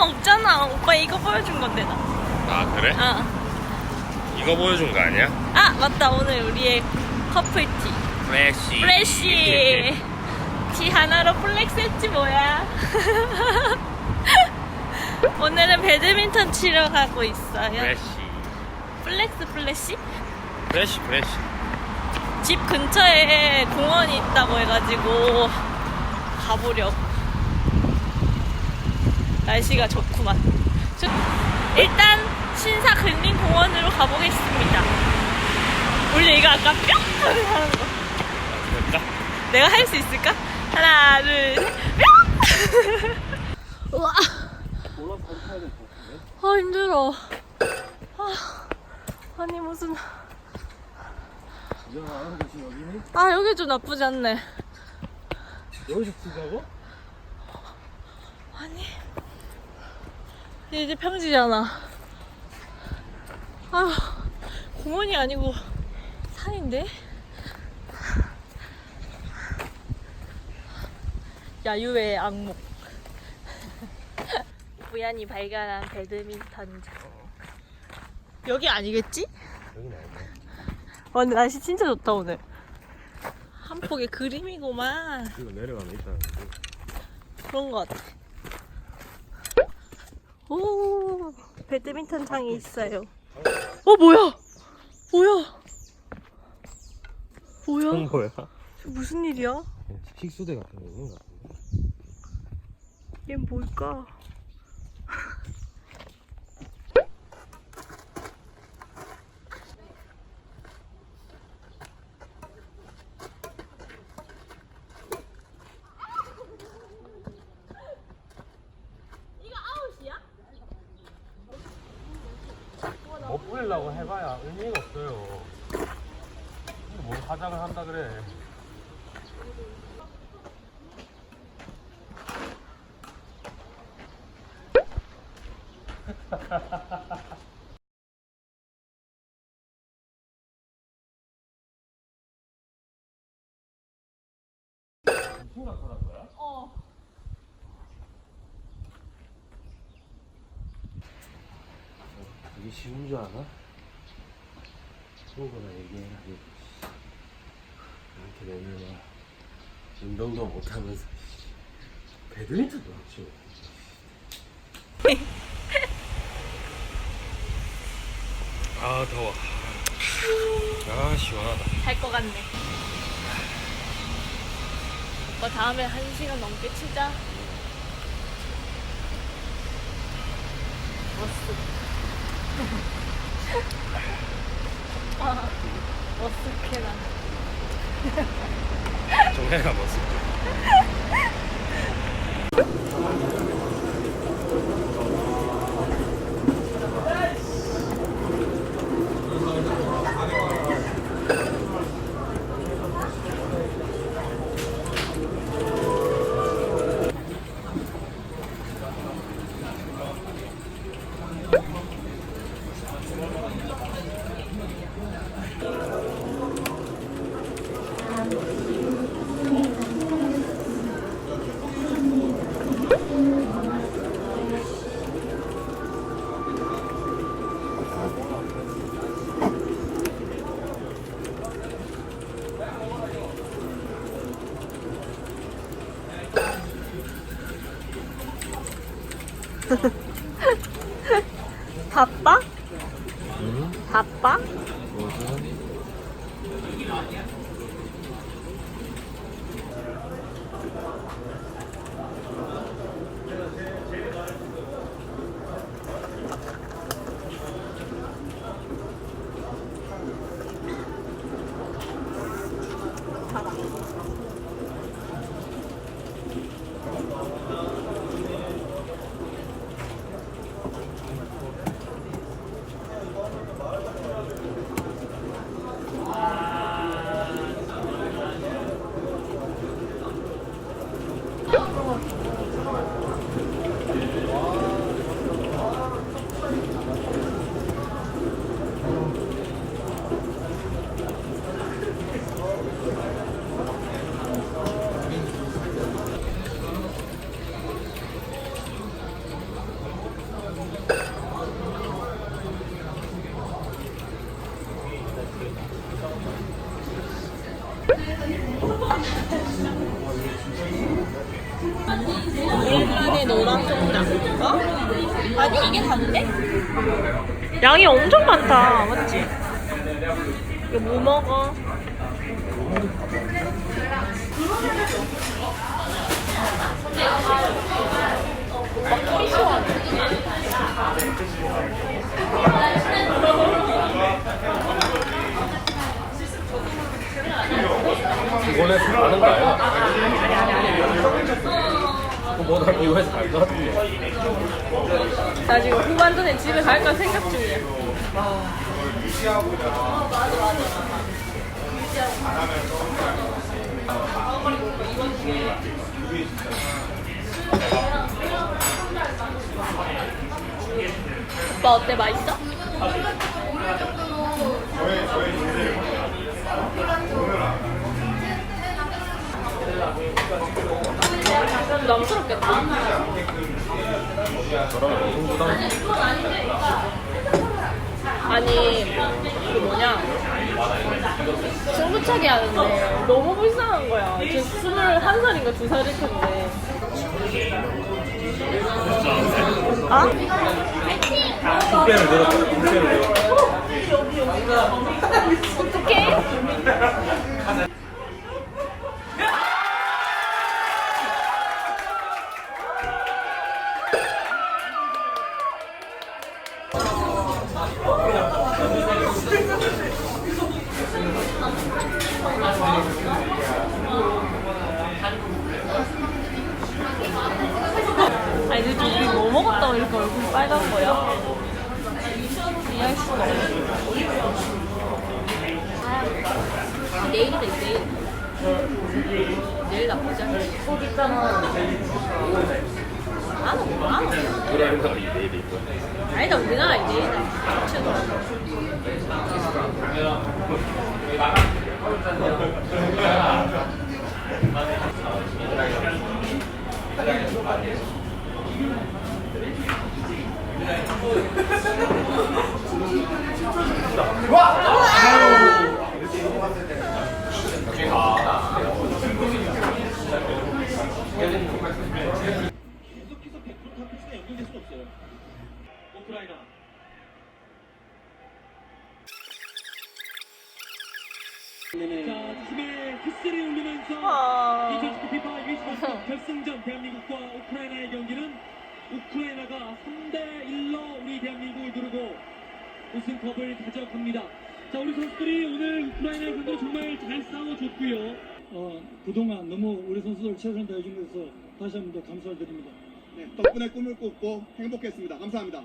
시간 없잖아. 오빠 이거 보여준 건데 나. 아 그래? 어. 이거 보여준 거 아니야? 아 맞다 오늘 우리의 커플티. 프레쉬 프레쉬. 티 하나로 플렉스 했지 뭐야. 오늘은 배드민턴 치러 가고 있어요. 프레쉬 플렉스 플래시? 프레쉬 프레쉬 집 근처에 공원이 있다고 해가지고 가보려고. 날씨가 좋구만. 저- 일단 신사 근린공원으로 가보겠습니다. 원래 이거 아까 뿅 하는 거. 내가 할 수 있을까? 하나, 둘, 셋, 뿅! 우와. 아, 힘들어. 아, 아니, 무슨. 아, 여기 좀 나쁘지 않네. 여기서 치자고? 아니. 이제 평지잖아. 아, 공원이 아니고 산인데? 야유의 악몽. 우연히 발견한 배드민턴장. 여기 아니겠지? 여기는 아니야 아, 근데 날씨 진짜 좋다, 오늘. 한 폭의 그림이고만. 이거 내려가면 거지 그런 것 같아. 오, 배드민턴 장이 있어요. 어, 뭐야? 뭐야? 뭐야? 저 무슨 일이야? 식수대 같은 거 있는 거 같은데 얘 뭘까? 이거 아웃이야? 뭐 뿌리려고 해봐야 의미가 없어요. 뭘 화장을 한다 그래 어. 이게 쉬운 줄 아나? 친구나 얘기해라 이렇게 되면 운동도 못하면서 배드민턴도 못 치고 아 더워 아 시원하다 잘 것 같네. 오빠 다음에 한 시간 넘게 치자. 머스. 아, 머스케나. 정해가 멋있죠 바빠? 응? 바빠? 양이 엄청 많다. 맞지? 이거 뭐 먹어? 이번에 술 많은 거 아니야? 뭐나 미국에서 갈것 같은데. 나 지금 후반전에 집에 갈까 생각 중이야. 오빠 어때 맛있어? 부담스럽겠다. 저러면 엄청 부담. 아니 그 뭐냐 승부차기 하는데 너무 불쌍한 거야 쟤 스물한 살인가 두 살일 텐데 아? 두 배를 늘었다. 두 배를 늘었다. 어떡해? 빨간 거야? 이해할 수가 없어 내일이다 내일 내일 나쁘지 않지 곧 있잖아 안 오, 안 오. 우리나라가 이 내일이. 아니다 우리나라 내일이다 최고 계속해 서100% 탑픽스가 연결될 수는 없어요. 우크라이나. 자, 팀의 휘슬이 울리면서 아. 2019 피파 유시원컵 결승전 대한민국과 우크라이나의 경기는 우크라이나가 3대 1로 우리 대한민국을 누르고 우승컵을 가져갑니다. 자, 우리 선수들이 오늘 우크라이나의 상대로 정말 잘 싸워줬고요. 어, 그동안 너무 우리 선수들 최선을 다해준 것에서 다시 한 번 더 감사를 드립니다. 네, 덕분에 꿈을 꿨고 행복했습니다. 감사합니다.